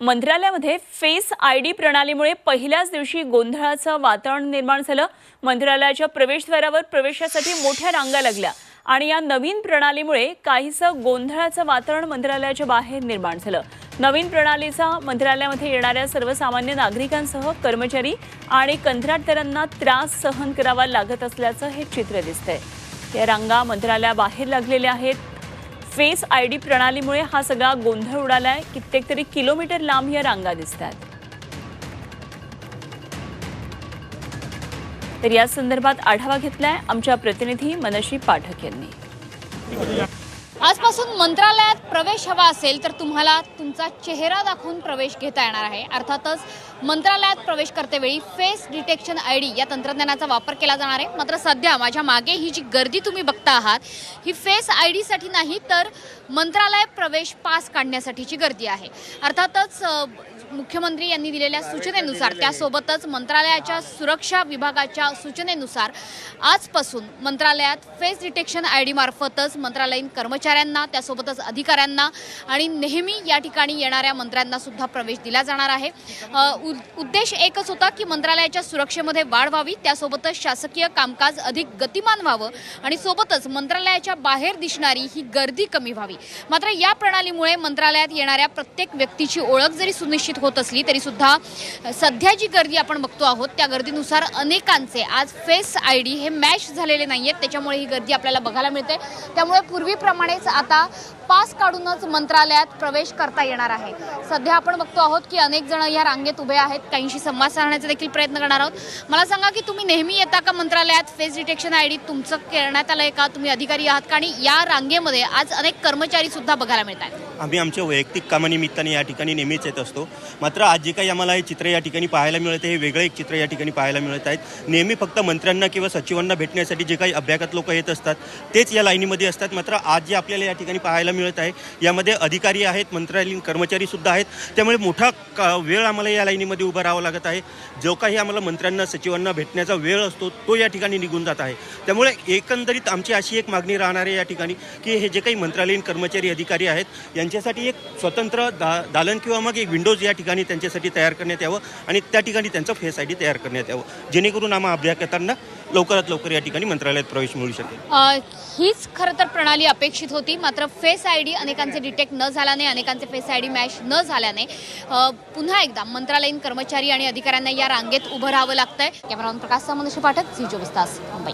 मंत्रालयामध्ये face I D प्रणालीमुळे पहिल्याच दिवशी गोंधळाचं वातावरण निर्माण झालं. मंत्रालयाच्या प्रवेशद्वारावर प्रवेशासाठी मोठ्या रांगा लागल्या. आणि या नवीन प्रणालीमुळे काहीसं गोंधळाचं वातावरण मंत्रालयाच्या बाहेर निर्माण झालं. नवीन प्रणालीचा मंत्रालयामध्ये येणाऱ्या सर्वसामान्य नागरिकांसह कर्मचारी आणि कंत्राटदारांना त्रास सहन करावा लागत असल्याचं हे चित्र दिसतंय. या रांगा मंत्रालयाबाहेर लागलेल्या आहेत. फेस आय डी प्रणालीमुळे हा सगळा गोंधळ उडालाय. कित्येक तरी किलोमीटर लांब या रांगा दिसतात तर या संदर्भात आढावा घेतलाय आमच्या प्रतिनिधी मनशी पाठक यांनी. आजपासून मंत्रालयात प्रवेश हवा असेल तर तुम्हाला तुमचा चेहरा दाखवून प्रवेश घेता येणार आहे. अर्थातच मंत्रालयात प्रवेश करतेवेळी फेस डिटेक्शन आय डी या तंत्रज्ञानाचा वापर केला जाणार आहे. मात्र सध्या माझ्या मागे ही जी गर्दी तुम्ही बघता आहात ही फेस आय डीसाठी नाही तर मंत्रालय प्रवेश पास काढण्यासाठीची गर्दी आहे. अर्थातच मुख्यमंत्री यांनी दिलेल्या सूचनेनुसार त्यासोबतच मंत्रालयाच्या सुरक्षा विभागाच्या सूचनेनुसार आजपासून मंत्रालयात फेस डिटेक्शन आय डी मार्फतच मंत्रालयीन कर्मचाऱ्यांना त्यासोबतच अधिकाऱ्यांना आणि नेहमी या ठिकाणी येणाऱ्या मंत्र्यांना सुद्धा प्रवेश दिला जाणार आहे. उद्देश एकच होता की मंत्रालयाच्या सुरक्षेमध्ये वाढ व्हावी त्यासोबतच शासकीय कामकाज अधिक गतिमान व्हावं आणि सोबतच मंत्रालयाच्या बाहेर दिसणारी ही गर्दी कमी व्हावी. मात्र या प्रणालीमुळे मंत्रालयात येणाऱ्या प्रत्येक व्यक्तीची ओळख जरी सुनिश्चित होत असली तरी सुद्धा सध्या जी गर्दी आपण बघतो आहोत त्या गर्दीनुसार अनेकांचे आज फेस आय डी हे मॅच झालेले नाही आहेत त्याच्यामुळे ही गर्दी आपल्याला बघायला मिळते. त्यामुळे पूर्वीप्रमाणे पूर्वीप्रमाणेच आता पास काढूनच मंत्रालयात प्रवेश करता येणार आहे. सध्या आपण बघतो आहोत की अनेक जण या रांगेत उभे आहेत. काहींशी संवाद साधण्याचा देखील प्रयत्न करणार आहोत. मला सांगा की तुम्ही नेहमी येता का मंत्रालयात? फेस डिटेक्शन आय डी तुमचं करण्यात आलंय का? तुम्ही अधिकारी आहात का? आणि या रांगेमध्ये आज अनेक कर्मचारी सुद्धा बघायला मिळत आहेत आम्ही आमच्या वैयक्तिक कामानिमित्ताने या ठिकाणी नेहमीच येत असतो. मात्र आज जे काही आम्हाला हे चित्र या ठिकाणी पाहायला मिळत आहे हे वेगळं एक चित्र या ठिकाणी पाहायला मिळत आहेत नेहमी फक्त मंत्र्यांना किंवा सचिवांना भेटण्यासाठी जे काही अभ्यागत लोक येत असतात तेच या लाईनीमध्ये असतात. मात्र आज जे आपल्याला या ठिकाणी पाहायला मिळत आहे यामध्ये अधिकारी आहेत मंत्रालयीन कर्मचारीसुद्धा आहेत. त्यामुळे मोठा का वेळ आम्हाला या लाईनीमध्ये उभं राहावं लागत आहे. जो काही आम्हाला मंत्र्यांना सचिवांना भेटण्याचा वेळ असतो तो या ठिकाणी निघून जात आहे. त्यामुळे एकंदरीत आमची अशी एक मागणी राहणार आहे या ठिकाणी की हे जे काही मंत्रालयीन कर्मचारी अधिकारी आहेत त्यांच्यासाठी एक स्वतंत्र दा दालन किंवा मग एक विंडोज या ठिकाणी त्यांच्यासाठी तयार करण्यात यावं आणि त्या ठिकाणी त्यांचं फेस आय डी तयार करण्यात यावं. जेणेकरून आम्हा अभ्यागतांना लवकरात लवकर या ठिकाणी मंत्रालयात प्रवेश मिळू शकेल. हीच खरं तर प्रणाली अपेक्षित होती. मात्र फेस आय डी अनेकांचे डिटेक्ट न झाल्याने अनेकांचे फेस आय डी मॅच न झाल्याने पुन्हा एकदा मंत्रालयीन कर्मचारी आणि अधिकाऱ्यांना या रांगेत उभं राहावं लागतंय. कॅमेरामन प्रकाश सामंत पाठक सी चोवीस तास मुंबई.